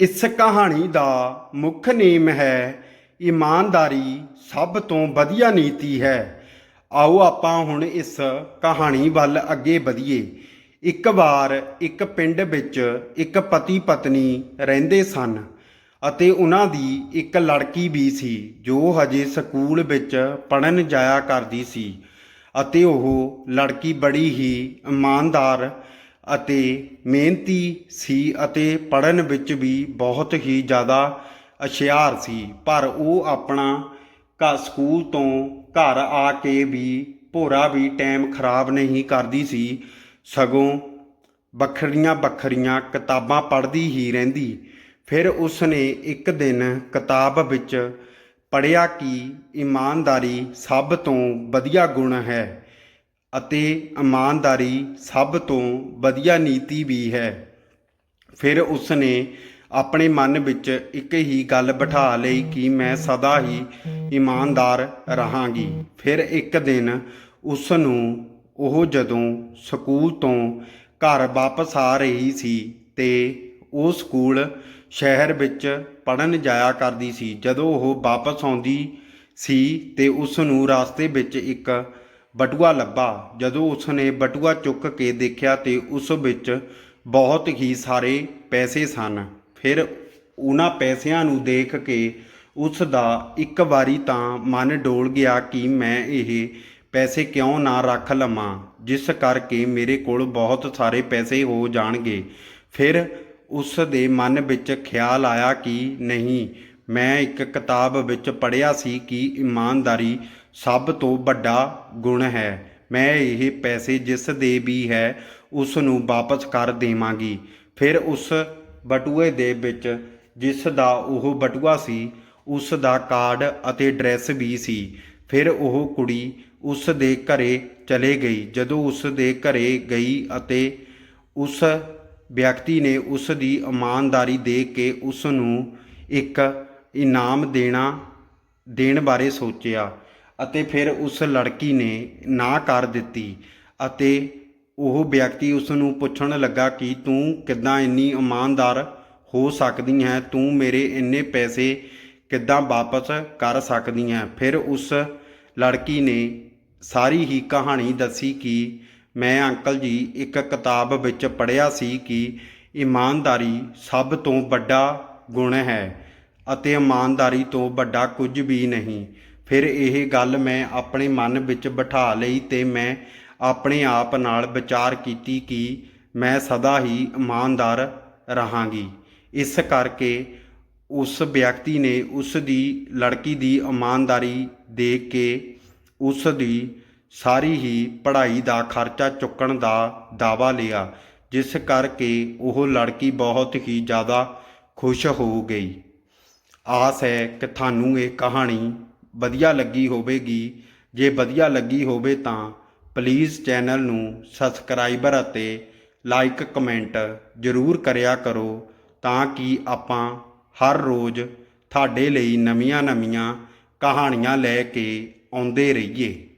ਇਸ ਕਹਾਣੀ ਦਾ ਮੁੱਖ ਨੇਮ ਹੈ, ਇਮਾਨਦਾਰੀ ਸਭ ਤੋਂ ਵਧੀਆ ਨੀਤੀ ਹੈ। ਆਓ ਆਪਾਂ ਹੁਣ ਇਸ ਕਹਾਣੀ ਵੱਲ ਅੱਗੇ ਵਧੀਏ। ਇੱਕ ਵਾਰ ਇੱਕ ਪਿੰਡ ਵਿੱਚ ਇੱਕ ਪਤੀ ਪਤਨੀ ਰਹਿੰਦੇ ਸਨ ਅਤੇ ਉਹਨਾਂ ਦੀ ਇੱਕ ਲੜਕੀ ਵੀ ਸੀ, ਜੋ ਹਜੇ ਸਕੂਲ ਵਿੱਚ ਪੜਨ ਜਾਇਆ ਕਰਦੀ ਸੀ ਅਤੇ ਉਹ ਲੜਕੀ ਬੜੀ ਹੀ ਇਮਾਨਦਾਰ ਅਤੇ ਮਿਹਨਤੀ ਸੀ ਅਤੇ ਪੜ੍ਹਨ ਵਿੱਚ ਵੀ ਬਹੁਤ ਹੀ ਜ਼ਿਆਦਾ ਹੁਸ਼ਿਆਰ ਸੀ। ਪਰ ਉਹ ਆਪਣਾ ਘਰ ਸਕੂਲ ਤੋਂ ਘਰ ਆ ਕੇ ਵੀ ਭੋਰਾ ਵੀ ਟਾਈਮ ਖਰਾਬ ਨਹੀਂ ਕਰਦੀ ਸੀ। ਸਗੋਂ ਵੱਖਰੀਆਂ ਵੱਖਰੀਆਂ ਕਿਤਾਬਾਂ ਪੜ੍ਹਦੀ ਹੀ ਰਹਿੰਦੀ। ਫਿਰ ਉਸ ਨੇ ਇੱਕ ਦਿਨ ਕਿਤਾਬ ਵਿੱਚ ਪੜ੍ਹਿਆ ਕਿ ਇਮਾਨਦਾਰੀ ਸਭ ਤੋਂ ਵਧੀਆ ਗੁਣ ਹੈ। ਅਤੇ ਇਮਾਨਦਾਰੀ ਸਭ ਤੋਂ ਵਧੀਆ ਨੀਤੀ ਵੀ ਹੈ। ਫਿਰ ਉਸ ਨੇ ਆਪਣੇ ਮਨ ਵਿੱਚ ਇੱਕ ਹੀ ਗੱਲ ਬਿਠਾ ਲਈ ਕਿ ਮੈਂ ਸਦਾ ਹੀ ਇਮਾਨਦਾਰ ਰਹਾਂਗੀ। ਫਿਰ ਇੱਕ ਦਿਨ ਉਸ ਨੂੰ ਉਹ ਜਦੋਂ ਸਕੂਲ ਤੋਂ ਘਰ ਵਾਪਸ ਆ ਰਹੀ ਸੀ ਤੇ ਉਹ ਸਕੂਲ ਸ਼ਹਿਰ ਵਿੱਚ ਪੜਨ ਜਾਇਆ ਕਰਦੀ ਸੀ। ਜਦੋਂ ਉਹ ਵਾਪਸ ਆਉਂਦੀ ਸੀ ਤੇ ਉਸ ਨੂੰ ਰਸਤੇ ਵਿੱਚ ਇੱਕ ਬਟੂਆ ਲੱਭਾ। ਜਦੋਂ ਉਸਨੇ ਬਟੂਆ ਚੁੱਕ ਕੇ ਦੇਖਿਆ ਤੇ ਉਸ ਵਿੱਚ ਬਹੁਤ ਹੀ ਸਾਰੇ ਪੈਸੇ ਸਨ। ਫਿਰ ਉਹਨਾਂ ਪੈਸਿਆਂ ਨੂੰ ਦੇਖ ਕੇ ਉਸ ਦਾ ਇੱਕ ਵਾਰੀ ਤਾਂ ਮਨ ਡੋਲ ਗਿਆ ਕਿ ਮੈਂ ਇਹ ਪੈਸੇ ਕਿਉਂ ਨਾ ਰੱਖ ਲਵਾਂ, ਜਿਸ ਕਰਕੇ ਮੇਰੇ ਕੋਲ ਬਹੁਤ ਸਾਰੇ ਪੈਸੇ ਹੋ ਜਾਣਗੇ। ਫਿਰ ਉਸ ਦੇ ਮਨ ਵਿੱਚ ਖਿਆਲ ਆਇਆ ਕਿ ਨਹੀਂ ਮੈਂ ਇੱਕ ਕਿਤਾਬ ਵਿੱਚ ਪੜ੍ਹਿਆ ਸੀ ਕਿ ਇਮਾਨਦਾਰੀ ਸਭ ਤੋਂ ਵੱਡਾ ਗੁਣ ਹੈ। ਮੈਂ ਇਹ ਪੈਸੇ ਜਿਸ ਦੇ ਵੀ ਹੈ, ਉਸ ਨੂੰ ਵਾਪਸ ਕਰ ਦੇਵਾਂਗੀ। ਫਿਰ ਉਸ ਬਟੂਏ ਦੇ ਵਿੱਚ ਜਿਸ ਦਾ ਉਹ ਬਟੂਆ ਸੀ, ਉਸ ਦਾ ਕਾਰਡ ਅਤੇ ਡਰੈਸ ਵੀ ਸੀ। ਫਿਰ ਉਹ ਕੁੜੀ ਉਸ ਦੇ ਘਰੇ ਚਲੇ ਗਈ। ਜਦੋਂ ਉਸ ਦੇ ਘਰੇ ਗਈ ਅਤੇ ਉਸ ਵਿਅਕਤੀ ਨੇ ਉਸ ਦੀ ਇਮਾਨਦਾਰੀ ਦੇਖ ਕੇ ਉਸ ਨੂੰ ਇੱਕ ਇਨਾਮ ਦੇਣਾ, ਦੇਣ ਬਾਰੇ ਸੋਚਿਆ ਅਤੇ ਫਿਰ ਉਸ ਲੜਕੀ ਨੇ ਨਾ ਕਰ ਦਿੱਤੀ ਅਤੇ ਉਹ ਵਿਅਕਤੀ ਉਸ ਨੂੰ ਪੁੱਛਣ ਲੱਗਾ ਕਿ ਤੂੰ ਕਿੱਦਾਂ ਇੰਨੀ ਇਮਾਨਦਾਰ ਹੋ ਸਕਦੀ ਹੈ? ਤੂੰ ਮੇਰੇ ਇੰਨੇ ਪੈਸੇ ਕਿੱਦਾਂ ਵਾਪਸ ਕਰ ਸਕਦੀ ਹੈ? ਫਿਰ ਉਸ ਲੜਕੀ ਨੇ ਸਾਰੀ ਹੀ ਕਹਾਣੀ ਦੱਸੀ ਕਿ ਮੈਂ ਅੰਕਲ ਜੀ ਇੱਕ ਕਿਤਾਬ ਵਿੱਚ ਪੜ੍ਹਿਆ ਸੀ ਕਿ ਇਮਾਨਦਾਰੀ ਸਭ ਤੋਂ ਵੱਡਾ ਗੁਣ ਹੈ। ਅਤੇ ਇਮਾਨਦਾਰੀ ਤੋਂ ਵੱਡਾ ਕੁਝ ਵੀ ਨਹੀਂ। ਫਿਰ ਇਹ ਗੱਲ ਮੈਂ ਆਪਣੇ ਮਨ ਵਿੱਚ ਬਿਠਾ ਲਈ ਤੇ ਮੈਂ ਆਪਣੇ ਆਪ ਨਾਲ ਵਿਚਾਰ ਕੀਤੀ ਕਿ ਮੈਂ ਸਦਾ ਹੀ ਇਮਾਨਦਾਰ ਰਹਾਂਗੀ। ਇਸ ਕਰਕੇ ਉਸ ਵਿਅਕਤੀ ਨੇ ਉਸ ਦੀ, ਲੜਕੀ ਦੀ ਇਮਾਨਦਾਰੀ ਦੇਖ ਕੇ ਉਸ ਦੀ ਸਾਰੀ ਹੀ ਪੜ੍ਹਾਈ ਦਾ ਖਰਚਾ ਚੁੱਕਣ ਦਾ ਦਾਵਾ ਲਿਆ, ਜਿਸ ਕਰਕੇ ਉਹ ਲੜਕੀ ਬਹੁਤ ਹੀ ਜ਼ਿਆਦਾ ਖੁਸ਼ ਹੋ ਗਈ। ਆਸ ਹੈ ਕਿ ਤੁਹਾਨੂੰ ਇਹ ਕਹਾਣੀ ਵਧੀਆ ਲੱਗੀ ਹੋਵੇਗੀ। ਜੇ ਵਧੀਆ ਲੱਗੀ ਹੋਵੇ ਤਾਂ ਪਲੀਜ਼ ਚੈਨਲ ਨੂੰ ਸਬਸਕ੍ਰਾਈਬਰ ਅਤੇ ਲਾਈਕ ਕਮੈਂਟ ਜ਼ਰੂਰ ਕਰਿਆ ਕਰੋ ਤਾਂ ਕਿ ਆਪਾਂ ਹਰ ਰੋਜ਼ ਤੁਹਾਡੇ ਲਈ ਨਵੀਆਂ-ਨਵੀਆਂ ਕਹਾਣੀਆਂ ਲੈ ਕੇ ਆਉਂਦੇ ਰਹੀਏ।